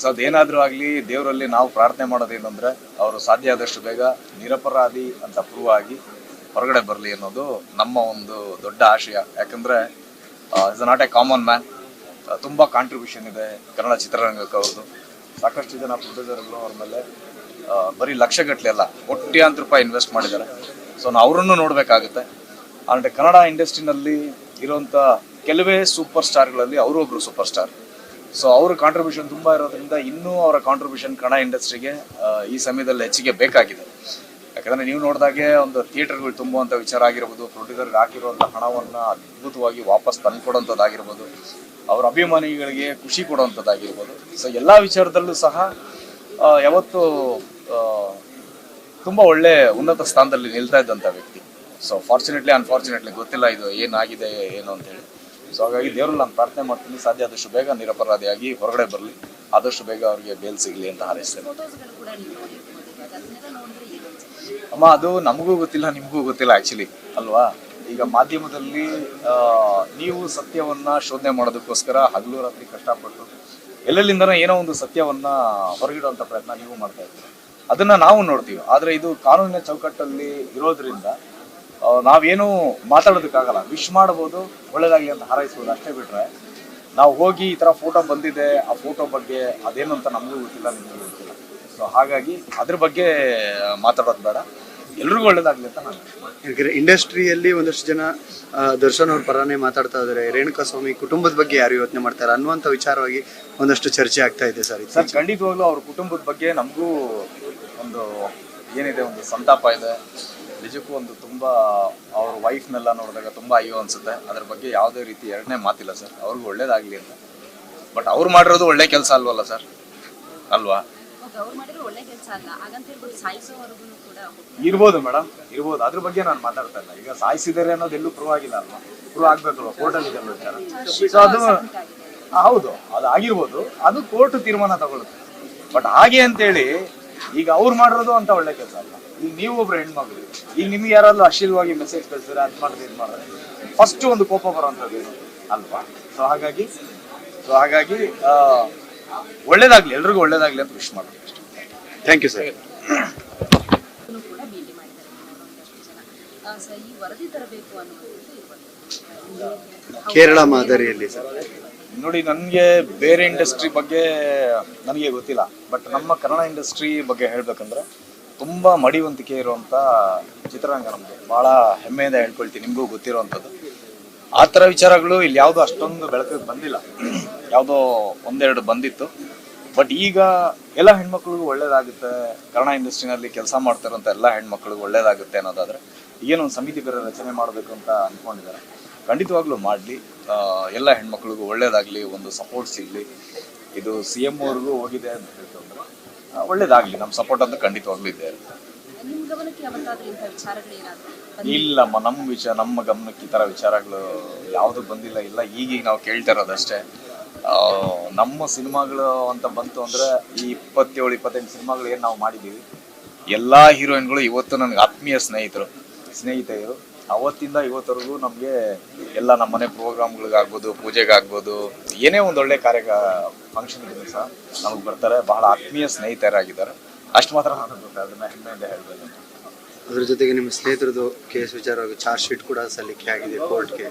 So ಅದೇನಾದ್ರೂ ಆಗಲಿ ದೇವರಲ್ಲಿ ನಾವು ಪ್ರಾರ್ಥನೆ ಮಾಡೋದೇನಂದ್ರೆ ಅವರು ಸಾಧ್ಯ ಆದಷ್ಟು ಬೇಗ ನಿರಪರಾಧಿ ಅಂತ ಪ್ರೂವ್ ಆಗಿ ಹೊರಗಡೆ ಬರಲಿ ಅನ್ನೋದು ನಮ್ಮ ಒಂದು ದೊಡ್ಡ ಆಶಯ. ಯಾಕಂದ್ರೆ is not a common man ತುಂಬಾ ಕಾಂಟ್ರಿಬ್ಯೂಷನ್ ಇದೆ ಕನ್ನಡ ಚಿತ್ರರಂಗಕ್ಕೆ ಅವ್ರದ್ದು. ಸಾಕಷ್ಟು ಜನ ಪ್ರೊಡ್ಯೂಸರ್ಗಳು ಅವ್ರ ಮೇಲೆ ಬರೀ ಲಕ್ಷಗಟ್ಟಲೆ ಅಲ್ಲ, ಕೋಟ್ಯಾಂತರ ರೂಪಾಯಿ ಇನ್ವೆಸ್ಟ್ ಮಾಡಿದ್ದಾರೆ. ಸೊ ನಾವು ಅವರನ್ನು ನೋಡಬೇಕಾಗುತ್ತೆ. ಅಂದರೆ ಕನ್ನಡ ಇಂಡಸ್ಟ್ರಿನಲ್ಲಿ ಇರುವಂಥ ಕೆಲವೇ ಸೂಪರ್ ಸ್ಟಾರ್ಗಳಲ್ಲಿ ಅವರೊಬ್ರು ಒಬ್ರು ಸೂಪರ್ ಸ್ಟಾರ್ ಸೊ ಅವ್ರ ಕಾಂಟ್ರಿಬ್ಯೂಷನ್ ತುಂಬ ಇರೋದ್ರಿಂದ ಇನ್ನೂ ಅವರ ಕಾಂಟ್ರಿಬ್ಯೂಷನ್ ಕನ್ನಡ ಇಂಡಸ್ಟ್ರಿಗೆ ಈ ಸಮಯದಲ್ಲಿ ಹೆಚ್ಚಿಗೆ ಬೇಕಾಗಿದೆ. ಯಾಕಂದ್ರೆ ನೀವು ನೋಡಿದಾಗೆ ಒಂದು ಥಿಯೇಟರ್ಗಳು ತುಂಬುವಂಥ ವಿಚಾರ ಆಗಿರ್ಬೋದು ಪ್ರೊಡ್ಯೂಸರ್ಗೆ ಹಾಕಿರುವಂಥ ಹಣವನ್ನು ಅದ್ಭುತವಾಗಿ ವಾಪಸ್ ತಂದುಕೊಡೋಂಥದ್ದಾಗಿರ್ಬೋದು, ಅವರ ಅಭಿಮಾನಿಗಳಿಗೆ ಖುಷಿ ಕೊಡುವಂಥದ್ದಾಗಿರ್ಬೋದು ಸೊ ಎಲ್ಲ ವಿಚಾರದಲ್ಲೂ ಸಹ ಯಾವತ್ತು ತುಂಬಾ ಒಳ್ಳೆ ಉನ್ನತ ಸ್ಥಾನದಲ್ಲಿ ನಿಲ್ತಾ ಇದ್ದಂಥ ವ್ಯಕ್ತಿ. ಸೊ ಫಾರ್ಚುನೇಟ್ಲಿ ಅನ್ಫಾರ್ಚುನೇಟ್ಲಿ ಗೊತ್ತಿಲ್ಲ ಇದು ಏನಾಗಿದೆ, ಏನು ಅಂತ ಹೇಳಿ ಸೊ ಹಾಗಾಗಿ ದೇವ್ರಲ್ಲಿ ನಾನು ಪ್ರಾರ್ಥನೆ ಮಾಡ್ತೀನಿ. ಸಾಧ್ಯ ಆದಷ್ಟು ಬೇಗ ನಿರಪರಾಧಿಯಾಗಿ ಹೊರಗಡೆ ಬರಲಿ. ಆದಷ್ಟು ಬೇಗ ಅವರಿಗೆ ಬೇಲ್ ಸಿಗಲಿ ಅಂತ ಹಾರೈಸ್ತೇನೆ. ಅಮ್ಮ, ಅದು ನಮಗೂ ಗೊತ್ತಿಲ್ಲ, ನಿಮಗೂ ಗೊತ್ತಿಲ್ಲ ಆ್ಯಕ್ಚುಲಿ ಅಲ್ವಾ? ಈಗ ಮಾಧ್ಯಮದಲ್ಲಿ ನೀವು ಸತ್ಯವನ್ನ ಶೋಧನೆ ಮಾಡೋದಕ್ಕೋಸ್ಕರ ಹಗಲು ರಾತ್ರಿ ಕಷ್ಟಪಟ್ಟು ಎಲ್ಲೆಲ್ಲಿಂದನೋ ಏನೋ ಒಂದು ಸತ್ಯವನ್ನ ಹೊರಗಿಡುವಂಥ ಪ್ರಯತ್ನ ನೀವು ಮಾಡ್ತಾ ಇದ್ದೀರಿ. ಅದನ್ನ ನಾವು ನೋಡ್ತೀವಿ. ಆದ್ರೆ ಇದು ಕಾನೂನಿನ ಚೌಕಟ್ಟಲ್ಲಿ ಇರೋದ್ರಿಂದ ನಾವೇನು ಮಾತಾಡೋದಕ್ಕಾಗಲ್ಲ. ವಿಶ್ ಮಾಡ್ಬೋದು ಒಳ್ಳೇದಾಗಲಿ ಅಂತ ಹಾರೈಸ್ಬೋದು ಅಷ್ಟೇ ಬಿಟ್ರೆ ನಾವು ಹೋಗಿ ಈ ಥರ ಫೋಟೋ ಬಂದಿದೆ ಆ ಫೋಟೋ ಬಗ್ಗೆ ಅದೇನು ಅಂತ ನಮಗೂ ಗೊತ್ತಿಲ್ಲ ನಿಮಗೂ ಗೊತ್ತಿಲ್ಲ. ಸೊ ಹಾಗಾಗಿ ಅದ್ರ ಬಗ್ಗೆ ಮಾತಾಡೋದು ಬೇಡ. ಎಲ್ರಿಗೂ ಒಳ್ಳೇದಾಗಲಿ ಅಂತ ನಾನು ಯಾಕಂದ್ರೆ ಇಂಡಸ್ಟ್ರಿಯಲ್ಲಿ ಒಂದಷ್ಟು ಜನ ದರ್ಶನ್ ಅವ್ರ ಪರಾನೇ ಮಾತಾಡ್ತಾ ಇದ್ದಾರೆ ರೇಣುಕಾ ಸ್ವಾಮಿ ಕುಟುಂಬದ ಬಗ್ಗೆ ಯಾರು ಯೋಚನೆ ಮಾಡ್ತಾರೆ ಅನ್ನುವಂಥ ವಿಚಾರವಾಗಿ ಒಂದಷ್ಟು ಚರ್ಚೆ ಆಗ್ತಾ ಇದೆ ಸರ್. ಸರ್ ಖಂಡಿತವಾಗ್ಲೂ ಅವ್ರ ಕುಟುಂಬದ ಬಗ್ಗೆ ನಮಗೂ ಒಂದು ಏನಿದೆ ಒಂದು ಸಂತಾಪ ಇದೆ. ನಿಜಕ್ಕೂ ಒಂದು ತುಂಬ ಅವ್ರ ವೈಫ್ನೆಲ್ಲ ನೋಡಿದಾಗ ತುಂಬ ಅಯ್ಯೋ ಅನ್ಸುತ್ತೆ. ಅದ್ರ ಬಗ್ಗೆ ಯಾವುದೇ ರೀತಿ ಎರಡನೇ ಮಾತಿಲ್ಲ ಸರ್. ಅವ್ರಿಗೂ ಒಳ್ಳೇದಾಗ್ಲಿ ಅಂತ. ಬಟ್ ಅವ್ರು ಮಾಡಿರೋದು ಒಳ್ಳೆ ಕೆಲಸ ಅಲ್ವಲ್ಲ ಸರ್? ಅಲ್ವಾ? ಓಕೆ ಅವ್ರು ಒಳ್ಳೆ ಕೆಲಸ ಅಲ್ಲ. ಹಾಗಂತ ಹೇಳ್ಬಿಟ್ಟು ಸಾಯಿಸೋವರೆಗೂ ಕೂಡ ಹೋಗ್ತಾರೆ. ಇರ್ಬೋದು ಮೇಡಮ್ ಇರ್ಬೋದು. ಅದ್ರ ಬಗ್ಗೆ ನಾನು ಮಾತಾಡ್ತಾ ಇಲ್ಲ. ಈಗ ಸಾಯಿಸಿದರೆ ಅನ್ನೋದು ಎಲ್ಲೂ ಪ್ರೂವ್ ಆಗಿಲ್ಲ ಅಲ್ವಾ? ಪ್ರೂವ್ ಆಗ್ಬೇಕಲ್ವಾ ಕೋರ್ಟಲ್ಲಿ ಅಲ್ಲಿ ವಿಚಾರ. ಸೊ ಅದು ಹೌದು ಅದು ಆಗಿರ್ಬೋದು. ಅದು ಕೋರ್ಟ್ ತೀರ್ಮಾನ ತಗೊಳುತ್ತೆ ಬಟ್ ಹಾಗೆ ಅಂತೇಳಿ ಈಗ ಅವ್ರು ಮಾಡಿರೋದು ಅಂತ ಒಳ್ಳೆ ಕೆಲಸ ಅಲ್ಲ. ಈಗ ನೀವು ಒಬ್ರು ಹೆಣ್ಮಗಳು ಈಗ ನಿಮ್ಗೆ ಯಾರಾದ್ರೂ ಅಶ್ಲೀಲವಾಗಿ ಮೆಸೇಜ್ ಕಳ್ಸಿದ್ರೆ ಅದ್ ಮಾಡಿದ್ರೆ ಇದು ಮಾಡಿದ್ರೆ ಫಸ್ಟ್ ಒಂದು ಕೋಪ ಬರುವಂಥದ್ದು ಏನು? ಅಲ್ವಾ? ಸೊ ಹಾಗಾಗಿ ಸೊ ಹಾಗಾಗಿ ಆ, ಒಳ್ಳೇದಾಗ್ಲಿ ಎಲ್ರಿಗೂ ಒಳ್ಳೇದಾಗ್ಲಿ ಅಂತ ವಿಶ್ ಮಾಡ್ತೀನಿ ಥ್ಯಾಂಕ್ ಯು ಸರ್ ಕೇರಳ ಮಾದರಿಯಲ್ಲಿ ಸರ್ ನೋಡಿ, ನನಗೆ ಬೇರೆ ಇಂಡಸ್ಟ್ರಿ ಬಗ್ಗೆ ನನಗೆ ಗೊತ್ತಿಲ್ಲ. ಬಟ್ ನಮ್ಮ ಕನ್ನಡ ಇಂಡಸ್ಟ್ರಿ ಬಗ್ಗೆ ಹೇಳಬೇಕಂದ್ರೆ, ತುಂಬ ಮಡಿವಂತಿಕೆ ಇರುವಂಥ ಚಿತ್ರರಂಗ ನಮಗೆ. ಭಾಳ ಹೆಮ್ಮೆಯಿಂದ ಹೇಳ್ಕೊಳ್ತೀನಿ, ನಿಮಗೂ ಗೊತ್ತಿರುವಂಥದ್ದು. ಆ ಥರ ವಿಚಾರಗಳು ಇಲ್ಲಿ ಯಾವುದೋ ಅಷ್ಟೊಂದು ಬೆಳಕಿಗೆ ಬಂದಿಲ್ಲ. ಯಾವುದೋ ಒಂದೆರಡು ಬಂದಿತ್ತು. ಬಟ್ ಈಗ ಎಲ್ಲ ಹೆಣ್ಮಕ್ಳಿಗೂ ಒಳ್ಳೇದಾಗುತ್ತೆ. ಕನ್ನಡ ಇಂಡಸ್ಟ್ರಿನಲ್ಲಿ ಕೆಲಸ ಮಾಡ್ತಿರೋಂಥ ಎಲ್ಲ ಹೆಣ್ಮಕ್ಳಿಗೂ ಒಳ್ಳೇದಾಗುತ್ತೆ ಅನ್ನೋದಾದರೆ ಏನೊಂದು ಸಮಿತಿ ಬೇರೆ ರಚನೆ ಮಾಡಬೇಕು ಅಂತ ಅಂದ್ಕೊಂಡಿದ್ದಾರೆ ಖಂಡಿತವಾಗ್ಲೂ ಮಾಡಲಿ. ಎಲ್ಲ ಹೆಣ್ಮಕ್ಳಿಗೂ ಒಳ್ಳೇದಾಗಲಿ ಒಂದು ಸಪೋರ್ಟ್ ಸಿಗಲಿ. ಇದು ಸಿ ಎಂ ಅವ್ರಿಗೂ ಹೋಗಿದೆ ಅಂತ ಹೇಳ್ತಂದ್ರೆ ಒಳ್ಳೇದಾಗಲಿ. ನಮ್ಮ ಸಪೋರ್ಟ್ ಅಂತ ಖಂಡಿತವಾಗ್ಲೂ ಇದೆ ಇಲ್ಲಮ್ಮ ನಮ್ಮ ವಿಚಾರ ನಮ್ಮ ಗಮನಕ್ಕೆ ಈ ಥರ ವಿಚಾರಗಳು ಯಾವುದು ಬಂದಿಲ್ಲ. ಇಲ್ಲ ಈಗೀಗ ನಾವು ಕೇಳ್ತಾ ಇರೋದಷ್ಟೇ ನಮ್ಮ ಸಿನಿಮಾಗಳು ಅಂತ ಬಂತು ಅಂದರೆ ಈ ಇಪ್ಪತ್ತೇಳು ಇಪ್ಪತ್ತೆಂಟು ಸಿನಿಮಾಗಳು ಏನು ನಾವು ಮಾಡಿದ್ದೀವಿ ಎಲ್ಲ ಹೀರೋಯಿನ್ಗಳು ಇವತ್ತು ನನಗೆ ಆತ್ಮೀಯ ಸ್ನೇಹಿತರು ಸ್ನೇಹಿತೆಯರು ಅವತ್ತಿಂದ ಇವತ್ತವರೆಗೂ ನಮಗೆ ಎಲ್ಲ ನಮ್ಮನೆ ಪ್ರೋಗ್ರಾಮ್ಗಳಿಗಾಗ್ಬೋದು, ಪೂಜೆಗಾಗ್ಬೋದು, ಏನೇ ಒಂದು ಒಳ್ಳೆ ಕಾರ್ಯ ಫಂಕ್ಷನ್ಗಳು ಸಹ ನಮಗೆ ಬರ್ತಾರೆ. ಬಹಳ ಆತ್ಮೀಯ ಸ್ನೇಹಿತರಾಗಿದ್ದಾರೆ. ಅಷ್ಟು ಮಾತ್ರ ನಾನು ಅದನ್ನ ಹೆಮ್ಮೆಯಿಂದ ಹೇಳ್ಬೋದು ಅದ್ರ ಜೊತೆಗೆ ನಿಮ್ಮ ಸ್ನೇಹಿತರದು ಕೇಸ್ ವಿಚಾರವಾಗಿ ಚಾರ್ಜ್ ಶೀಟ್ ಕೂಡ ಸಲ್ಲಿಕೆ ಆಗಿದೆ ಕೋರ್ಟ್ಗೆ